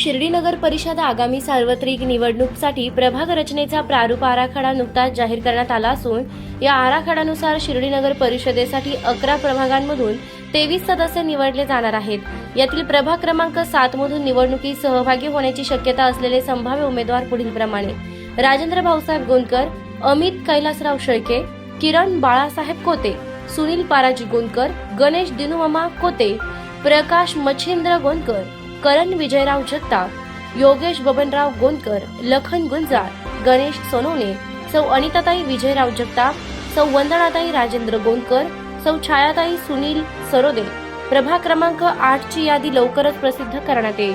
शिर्डी नगर परिषद आगामी सार्वत्रिक निवडणूकसाठी प्रभाग रचनेचा प्रारूप आराखडा नुकताच जाहीर करण्यात आला असून या आराखड्यानुसार शिर्डी नगर परिषदेसाठी अकरा प्रभागांमधून तेवीस सदस्य निवडले जाणार आहेत. यातील प्रभाग क्रमांक सात मधून निवडणुकीत सहभागी होण्याची शक्यता असलेले संभाव्य उमेदवार पुढीलप्रमाणे राजेंद्र भाऊसाहेब गोंदकर अमित कैलासराव शेळके किरण बाळासाहेब कोते सुनील पाराजी गोंदकर गणेश दिनुमामा कोते प्रकाश मच्छिंद्र गोंदकर करण विजयराव जगताप योगेश बबनराव गोंदकर लखन गुंजाळ गणेश सोनवणे सौ अनिताताई विजयराव जगताप सौ वंदनाताई राजेंद्र गोंदकर सौ छायाताई सुनील सरोदे. प्रभाग क्रमांक आठ ची यादी लवकरच प्रसिद्ध करण्यात येईल.